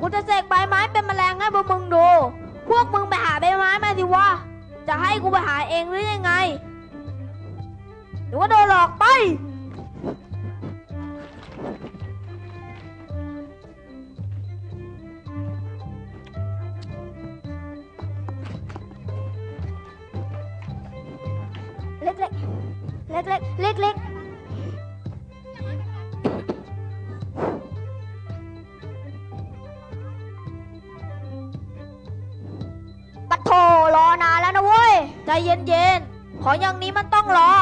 กูจะเสกใบไม้เป็นแมลงให้พวกมึงดู พวกมึงไปหาใบไม้มาสิวะ จะให้กูไปหาเองหรือยังไง หรือว่าโดนหลอกไป เล็กเล็กเล็กเล็กเล็กเใจเย็นๆ ขออย่างนี้มันต้องรอ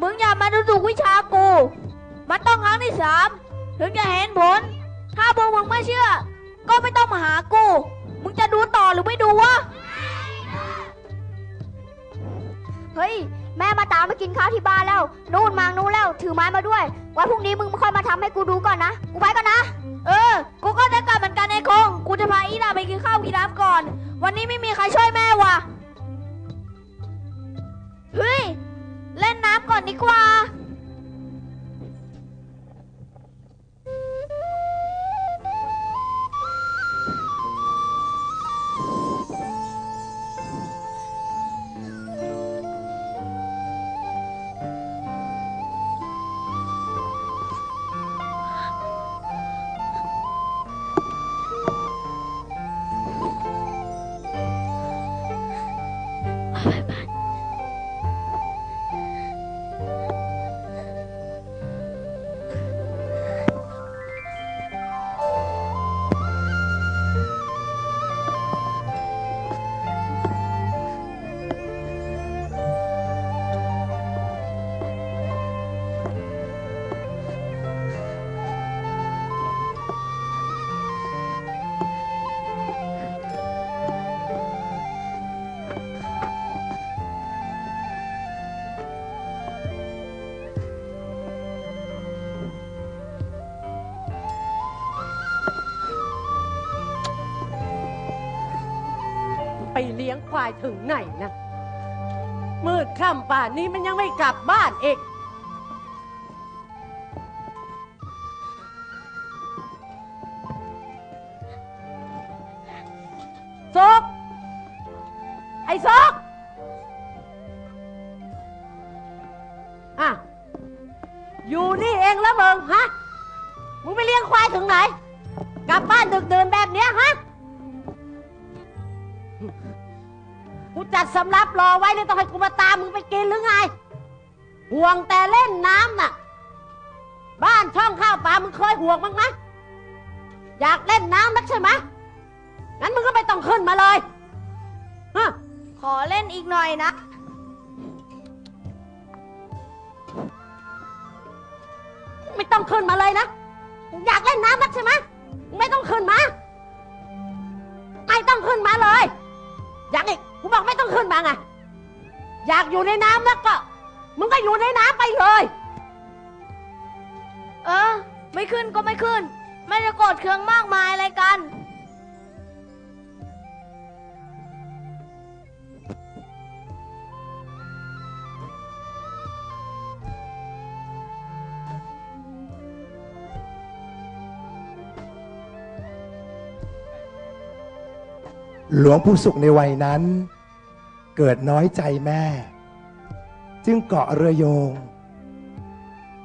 มึงอย่ามาดูถูกวิชากู มันต้องครั้งที่สามถึงจะเห็นผล ถ้าพวกมึงไม่เชื่อ ก็ไม่ต้องมาหากู มึงจะดูต่อหรือไม่ดูวะ เฮ้ย แม่มาตามมากินข้าวที่บ้านแล้ว นู่นมานู่นแล้ว ถือไม้มาด้วย ไว้พรุ่งนี้มึงค่อยมาทำให้กูดูก่อนนะ กูไปก่อนนะ เออ กูก็จะกลับเหมือนกันไอ้คง กูจะพาอีดาไปกินข้าวกินน้ำก่อน วันนี้ไม่มีใครช่วยแม่ว่ะ เฮ้ย เล่นน้ำก่อนดีกว่า ไปเลี้ยงควายถึงไหนนะ มืดค่ำป่านนี้มันยังไม่กลับบ้านเอกซกไอ้ซกอะ อยู่นี่เองแล้วมึงฮะ มึงไปเลี้ยงควายถึงไหน กลับบ้านดึกเดินแบบเนี้ยฮะ จัดสำรับรอไว้เลยต้องให้กูมาตามมึงไปกินหรือไง ห่วงแต่เล่นน้ำน่ะ บ้านช่องข้าวปลามึงเคยห่วงบ้างไหมอยากเล่นน้ำนักใช่ไหมงั้นมึงก็ไม่ต้องขึ้นมาเลยฮะขอเล่นอีกหน่อยนะ ไม่ต้องขึ้นมาเลยนะมึงอยากเล่นน้ำนักใช่ไหมมึงไม่ต้องขึ้นมา ไม่ต้องขึ้นมาเลยอ ยากอีกกูบอกไม่ต้องขึ้นมาไงอยากอยู่ในน้ำนักก็ มึงก็อยู่ในน้ำไปเลย เออ ไม่ขึ้นก็ไม่ขึ้น ไม่จะโกรธเคืองมากมายอะไรกัน หลวงปู่สุขในวัยนั้น เกิดน้อยใจแม่ จึงเกาะเรือโยง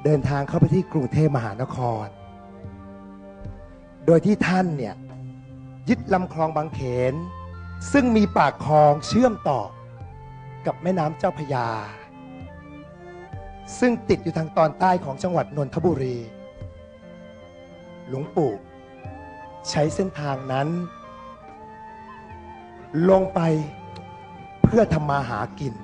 เดินทางเข้าไปที่กรุงเทพมหานคร โดยที่ท่านเนี่ยยึดลำคลองบางเขน ซึ่งมีปากคลองเชื่อมต่อ กับแม่น้ำเจ้าพยา ซึ่งติดอยู่ทางตอนใต้ของจังหวัดนนทบุรี หลวงปู่ใช้เส้นทางนั้น ลงไปเพื่อทำมาหากิน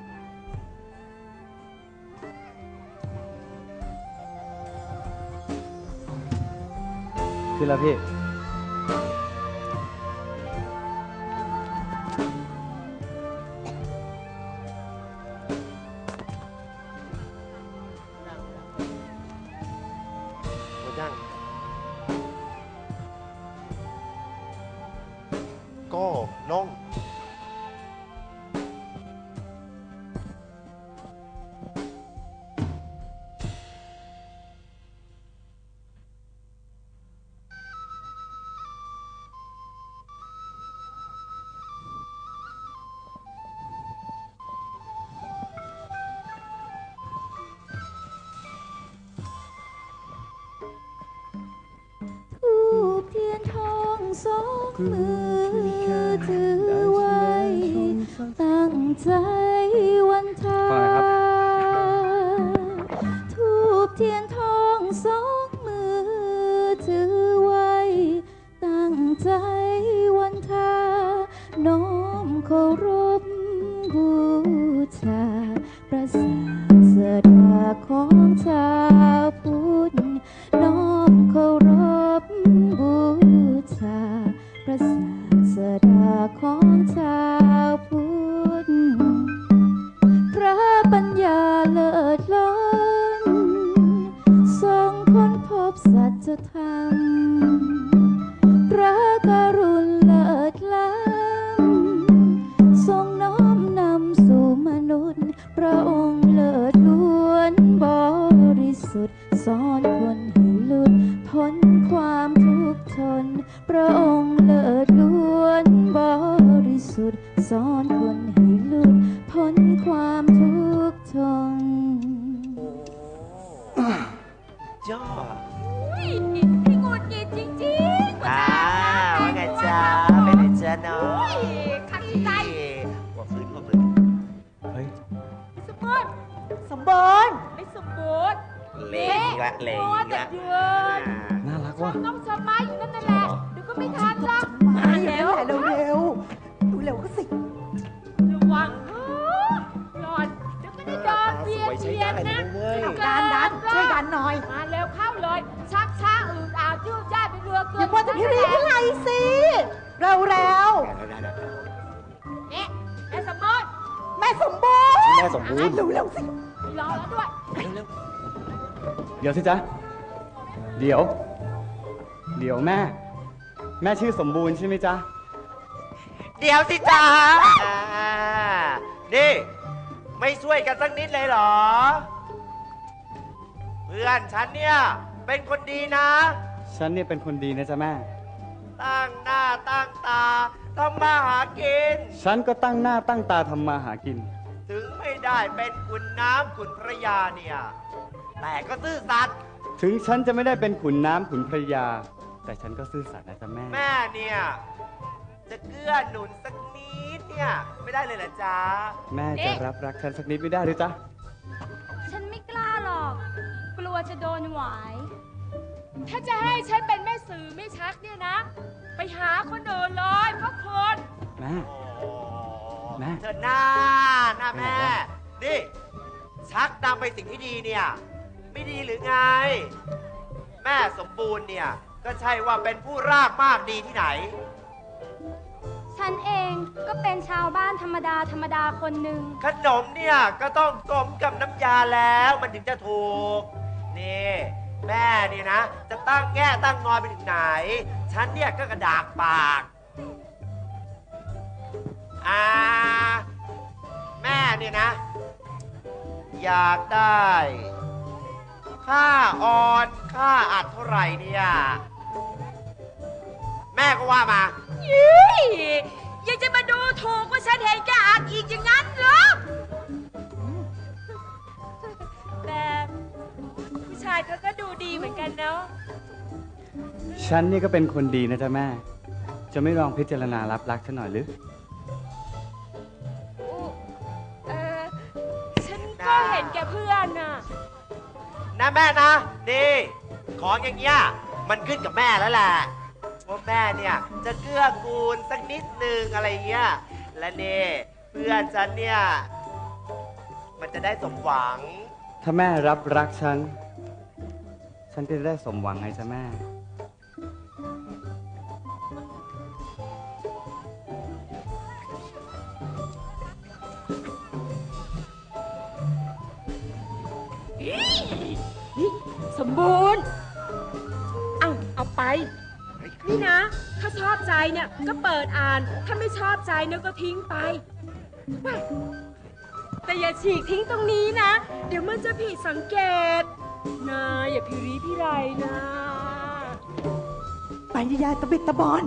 ขึ้นแล้วพี่ สองมือถือไว้ ตั้งใจวันทางทูบเทียนทองสองมือถือไว้ ตั้งใจวันทาน้อมเคารพ ริสุทธิ์สอน อีกละเลงอีกละเดือนน่ารักชอว่ะบน้องชอบไม้อยู่นั่นนั่นแหละเดี๋ยวก็ไม่ทันหรอกมาเร็วเร็วเร็วดูเร็วก็สิระวังเออหลอนเดี๋ยวก็ได้โดนเบียดสวยใช้เบียได้ดเลนะยเว้ยดันดันช่วยดันหน่อย มาเร็วเข้าเลย ชักช้าอืดอาดยืดย่ายเป็นเรือเกิอย่ามัวแต่พิรีพิไรสิเร็วเร็วนี่ไอ้สมบูรณ์แม่สมบูรณ์แม่สมบูรณ์เร็วเร็วสิไม่รอแล้วด้วย เดี๋ยวสิจ๊ะ เดี๋ยว เดี๋ยวแม่ แม่ชื่อสมบูรณ์ใช่ไหมจ๊ะ เดี๋ยวสิจ๊ะอ่านี่ ไม่ช่วยกันสักนิดเลยเหรอ เพื่อนฉันเนี่ย เป็นคนดีนะ ฉันเนี่ยเป็นคนดีนะจ๊ะแม่ ตั้งหน้าตั้งตาทำมาหากิน ฉันก็ตั้งหน้าตั้งตาทำมาหากิน ถึงไม่ได้เป็นขุนน้ำขุนพระยาเนี่ย แต่ก็ซื่อสัตย์ถึงฉันจะไม่ได้เป็นขุนน้ำขุนพระยา แต่ฉันก็ซื่อสัตย์นะจ๊ะแม่ แม่เนี่ย จะเกื้อหนุนสักนิดเนี่ยไม่ได้เลยเหรอจ๊ะ แม่จะรับรักฉันสักนิดไม่ได้หรือจ๊ะ ฉันไม่กล้าหรอก กลัวจะโดนหวาย ถ้าจะให้ฉันเป็นแม่สื่อไม่ชักเนี่ยนะ ไปหาคนอื่นเลยเพราะคนแม่โอ้แม่เธอหน้าหน้าแม่ นี่ ชักนำไปสิ่งที่ดีเนี่ย ไม่ดีหรือไง แม่สมบูรณ์เนี่ย ก็ใช่ว่าเป็นผู้รากมากดีที่ไหน ฉันเองก็เป็นชาวบ้านธรรมดาธรรมดาคนหนึ่งขนมเนี่ยก็ต้องกลมกับน้ำยาแล้วมันถึงจะถูก นี่ แม่เนี่ยนะ จะตั้งแง่ตั้งงอนไปถึงไหน ฉันเนี่ยก็กระดากปากอ่าแม่เนี่ยนะ อยากได้ ค่าออนค่าอัดเท่าไหร่เนี่ย แม่ก็ว่ามา ยี่ยังจะมาดูถูกว่าฉันเห็นแกอ่านอีกอย่างนั้นเหรอแต่ผู้ชายเขาก็ดูดีเหมือนกันเนาะฉันนี่ก็เป็นคนดีนะจ๊ะแม่ จะไม่ลองพิจารณารับรักฉันหน่อยหรือเออฉันก็เห็นแกเพื่อนน่ะ นะแม่นะ นี่ ของอย่างเงี้ยมันขึ้นกับแม่แล้วแหละว่าแม่เนี่ยจะเกื้อกูลสักนิดนึงอะไรเงี้ย และนี่เพื่อนฉันเนี่ยมันจะได้สมหวัง ถ้าแม่รับรักฉัน ฉันจะได้สมหวังไงจ๊ะแม่ สมบูรณ์ เอาเอาไป นี่นะ ถ้าชอบใจเนี่ยก็เปิดอ่าน ถ้าไม่ชอบใจเนี่ยก็ทิ้งไปแต่อย่าฉีกทิ้งตรงนี้นะ เดี๋ยวมันจะผิดสังเกตนะอย่าพิรีพิไรนะ ไปยายตะบิดตะบอน